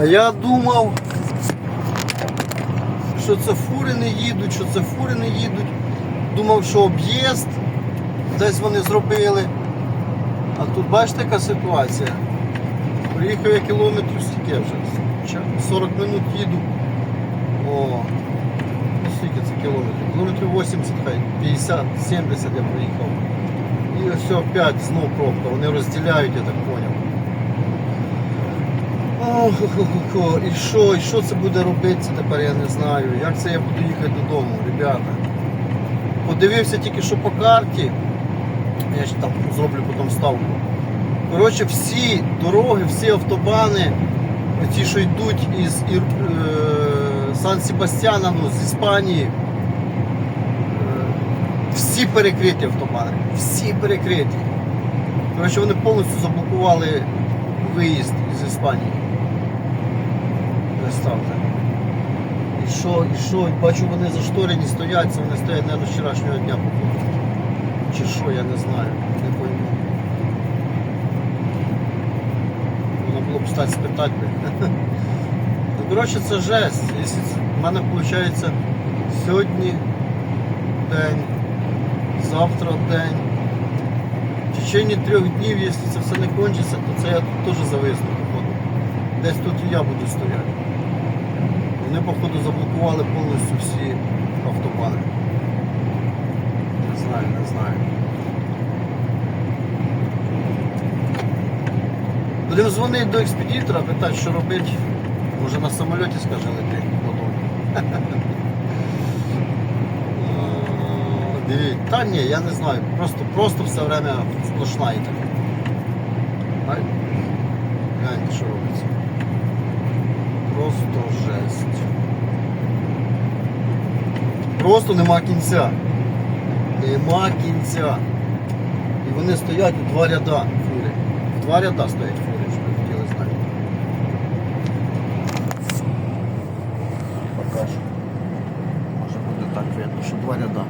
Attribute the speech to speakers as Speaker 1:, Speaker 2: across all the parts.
Speaker 1: А я думав, що це фури не їдуть, що це фури не їдуть. Думав, що об'їзд десь вони зробили. А тут бачите, яка ситуація. Приїхав я кілометрів стільки вже. 40 минут їду. О, ну скільки це кілометрів? Кілометрів 80, хай, 50, 70 я проїхав. І ось опять знов пробка. Вони розділяють, я так поняв. Ох, хо-хо-хо. І що, і що це буде робитися тепер, я не знаю. Як це я буду їхати додому, ребята. Подивився тільки що по карті. Я ще там зроблю потім ставку. Коротше, всі дороги, всі автобани, ті, що йдуть із Ір... е... Сан-Себастьяна, ну, з Іспанії, е... всі перекриті автобани. Всі перекриті. Коротше, вони повністю заблокували виїзд із Іспанії. Представте. І що, і що? Бачу, вони зашторені стоять, це вони стоять, мабуть, з вчорашнього дня походу. Чи що, я не знаю, не пойму. Можна було б стати спитати. Ну, коротше, це жесть. В мене виходить сьогодні день, завтра день. В течение трьох днів, якщо це все не кончиться, то це я тут теж зависну. Десь тут і я буду стояти. Вони, походу, заблокували повністю всі автобани. Не знаю, не знаю. Будемо дзвонити до експедитора, питати, що робити. Може на самоліті скаже лети додому. Е, Дивіться, та ні, я не знаю. Просто, просто все время сплошна так. Гляньте, що робиться. Просто жесть. Просто нема кінця. Нема кінця. І вони стоять у два ряда фури. В два ряда стоять фури, щоб ви хотіли знати. Покажу. Може буде так видно, що два ряда.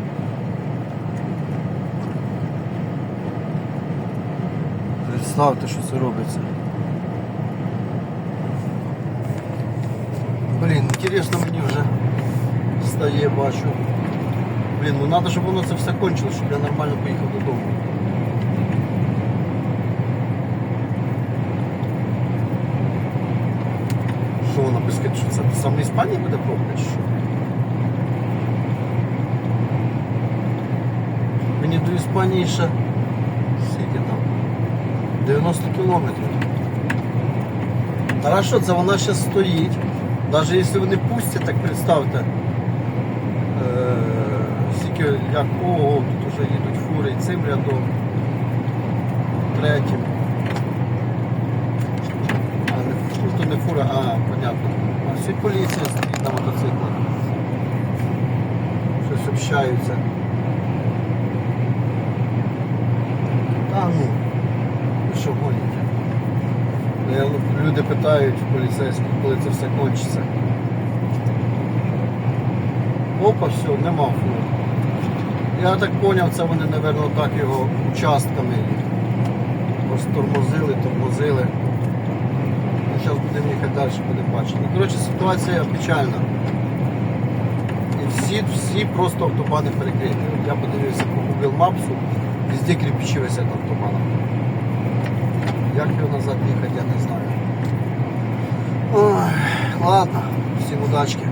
Speaker 1: Представте, що це робиться. інтересно мені вже стає, бачу. Блін, ну треба, щоб воно це все кончилось, щоб я нормально поїхав додому. Що вона пискать, що це саме Іспанії буде пробувати? чи Що? Мені до Іспанії ще скільки там? 90 кілометрів. Хорошо, це вона ще стоїть. Навіть якщо вони пустять, так представте. Е, Скільки як ого, тут вже їдуть фури і цим рядом. Третім. А не, ну, то не фура, а, понятно. А всі поліція стоїть на мотоциклах. Щось общаються. Та ну, ви що гоніте? Я, люди питають поліцейських, коли це все кончиться. Опа, все, нема фури. Я так зрозумів, це вони, мабуть, так його участками просто тормозили, тормозили. Зараз будемо їхати далі, будемо бачити. Ну, Коротше, ситуація печальна. І всі, всі просто автобани перекриті. Я подивився по Google Maps, везде кирпичі висять на автобанах. Як його назад їхати, я не знаю. Ой, ладно, всім удачки.